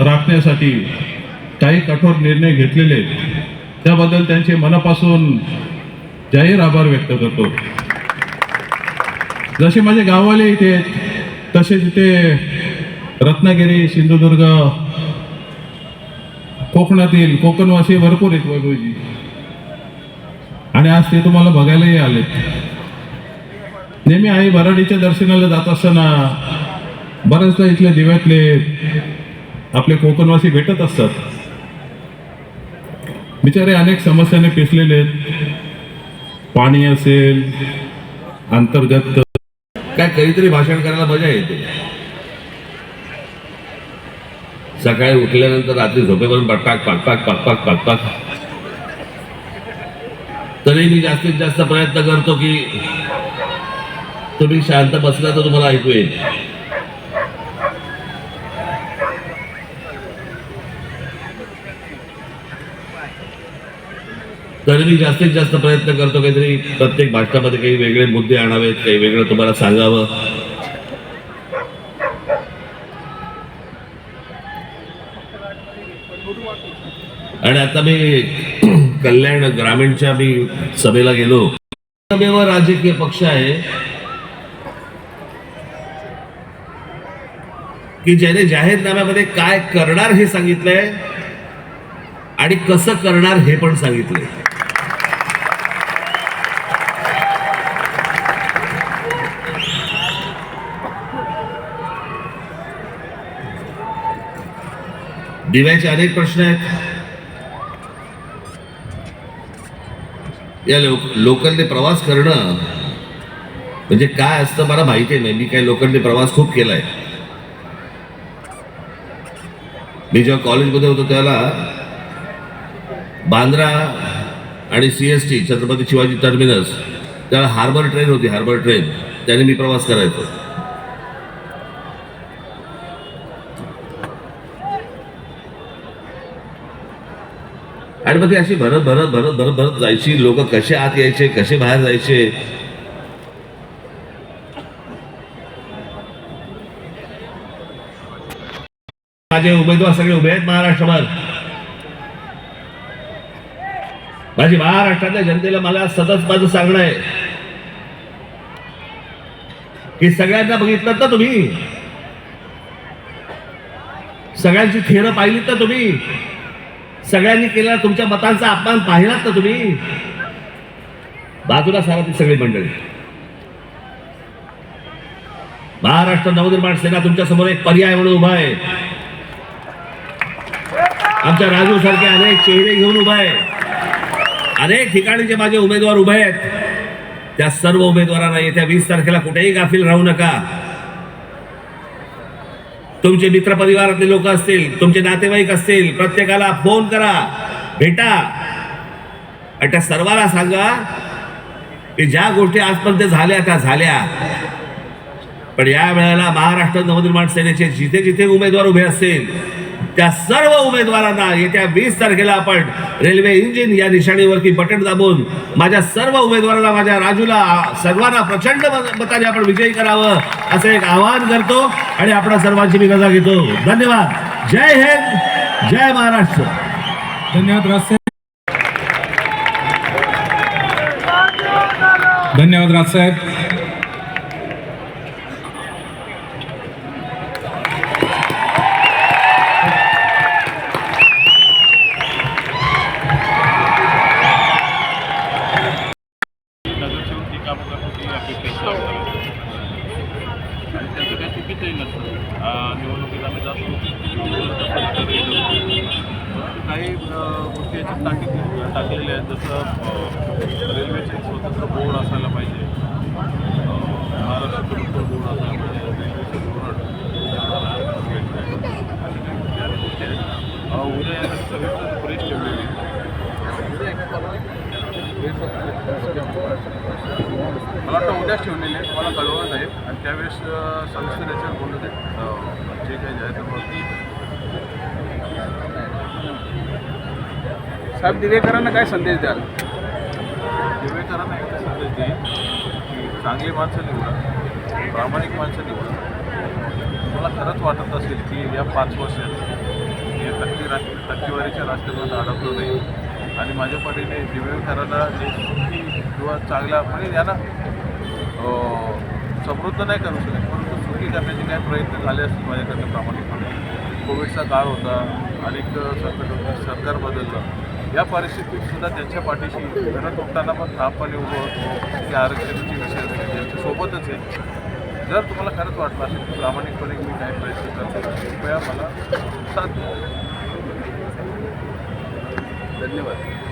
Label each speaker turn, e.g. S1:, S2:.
S1: राखण्यासाठी काही कठोर निर्णय घेतलेले आहेत. त्याबद्दल त्यांचे मनापासून जाहीर आभार व्यक्त करतो. जसे माझे गाववाले इथे तसेच इथे रत्नागिरी सिंधुदुर्ग कोकणातील कोकणवासी भरपूर आहेत वैभवजी आणि आज ते तुम्हाला बघायलाही आलेत. नेहमी आई भराडीच्या दर्शनाला जात असताना बऱ्याचदा इथले दिव्यातले आपले कोकणवासी भेटत असतात. बिचारे अनेक समस्याने पिसलेले आहेत. पाणी असेल अंतर्गत
S2: काय काहीतरी भाषण करायला मजा येते. सकाळी उठल्यानंतर रात्री झोपेपर्यंत पटपाक पाकपाक पाकपाक पाकपाक तरी मी जास्तीत जास्त प्रयत्न करतो की तुम्ही शांत बसला तर तुम्हाला ऐकू येईल. मी जास्तीत जास्त प्रयत्न करतो काहीतरी प्रत्येक भाषणामध्ये काही वेगळे मुद्दे आणावेत काही वेगळं तुम्हाला सांगावं. आणि आता मी कल्याण ग्रामीणच्या मी सभेला गेलो. सभेवर राजकीय पक्ष आहे. की ज्याने जाहीरनाम्यामध्ये काय करणार हे सांगितलंय? आणि कसं करणार हे पण सांगितले दिव्याचे अनेक प्रश्न आहेत. या लोक लोकलने प्रवास करणं म्हणजे काय असतं मला माहिती नाही. मी काही लोकलने प्रवास खूप केलाय. मी जेव्हा कॉलेजमध्ये होतो त्याला बांद्रा आणि C S T Chhatrapati Shivaji terminus त्याला हार्बर ट्रेन होती हार्बर ट्रेन. त्याने मी प्रवास करायचो. आणि मग ती अशी भरत भरत भरत भरत भरत जायची. लोक कसे आत यायचे कसे बाहेर जायचे. माझे उमेदवार सगळे उभे आहेत महाराष्ट्रभर. माझी महाराष्ट्रातल्या जनतेला मला सतत माझं सांगणं आहे. की सगळ्यांना बघितलं ना तुम्ही? सगळ्यांची थेरं पाहिलीत ना तुम्ही? सगळ्यांनी केलेला तुमच्या मतांचा अपमान पाहिलात ना तुम्ही? बाजूला सारा ती सगळी मंडळी. महाराष्ट्र नवनिर्माण सेना तुमच्यासमोर एक पर्याय म्हणून उभा आहे. आमच्या राजू सारखे अनेक चेहरे घेऊन उभा आहे. अनेक ठिकाणी जे माझे उमेदवार उभे आहेत त्या सर्व उमेदवारांना येत्या वीस तारखेला कुठेही गाफील राहू नका. तुमचे मित्र परिवारातले लोक असतील तुमचे नातेवाईक असतील प्रत्येकाला फोन करा भेटा. आणि त्या सर्वांना सांगा की ज्या गोष्टी आजपर्यंत झाल्या त्या झाल्या. पण या वेळेला महाराष्ट्र नवनिर्माण सेनेचे जिथे जिथे उमेदवार उभे असतील त्या सर्व उमेदवारांना येत्या वीस तारखेला आपण रेल्वे इंजिन या निशाणीवरती बटन दाबून माझ्या सर्व उमेदवारांना माझ्या राजूला सर्वांना प्रचंड मताने आपण विजयी करावं असं एक आवाहन करतो आणि आपल्या सर्वांची मी गजा घेतो. धन्यवाद. जय हिंद जय महाराष्ट्र.
S3: धन्यवाद राजसाहेब. धन्यवाद राजसाहेब.
S4: चुकीचंही नसतं आ, निवडणुकीत आम्ही जातो. काही गोष्टी याच्यात टाकी टाकलेल्या आहेत जसं रेल्वेचे स्वतंत्र बोर्ड असायला पाहिजे. महाराष्ट्र स्वतंत्र बोर्ड असायला पाहिजे. रेल्वेचं धोरण उद्या याला प्रेस ठेवलेली. आहे. मला वाटतं उद्याच ठेवलेले मला कळवत आहे आणि त्यावेळेस सविस्तर याच्यावर आहेत. अ, जे काही मग
S5: साहेब दिवेकरांना काय संदेश द्याल?
S4: दिवेकरांना एकच संदेश देईल की चांगली माणसं निवडा प्रामाणिक माणसं निवडा. मला खरंच वाटत असेल की या पाच वर्षात आहे टक्के राज टक्केवारीच्या राजकारणात अडकलो नाही. आणि माझ्या परीने दिवेकरांना जे किंवा चांगला म्हणजे यांना समृद्ध नाही करू शकत परंतु सुखी करण्याचे काही प्रयत्न झाले असतील माझ्याकडनं प्रामाणिकपणे. कोविडचा काळ होता अनेक संकट होतं सरकार बदललं. या परिस्थितीत सुद्धा त्यांच्या पाठीशी घरात उठताना पण ठामपणे उभं होतो की आरक्षणाचे विषय असतील त्यांच्यासोबतच आहे. जर तुम्हाला खरंच वाटलं असेल की प्रामाणिकपणे मी काही प्रयत्न करतो कृपया मला साथ द्या
S5: धन्यवाद.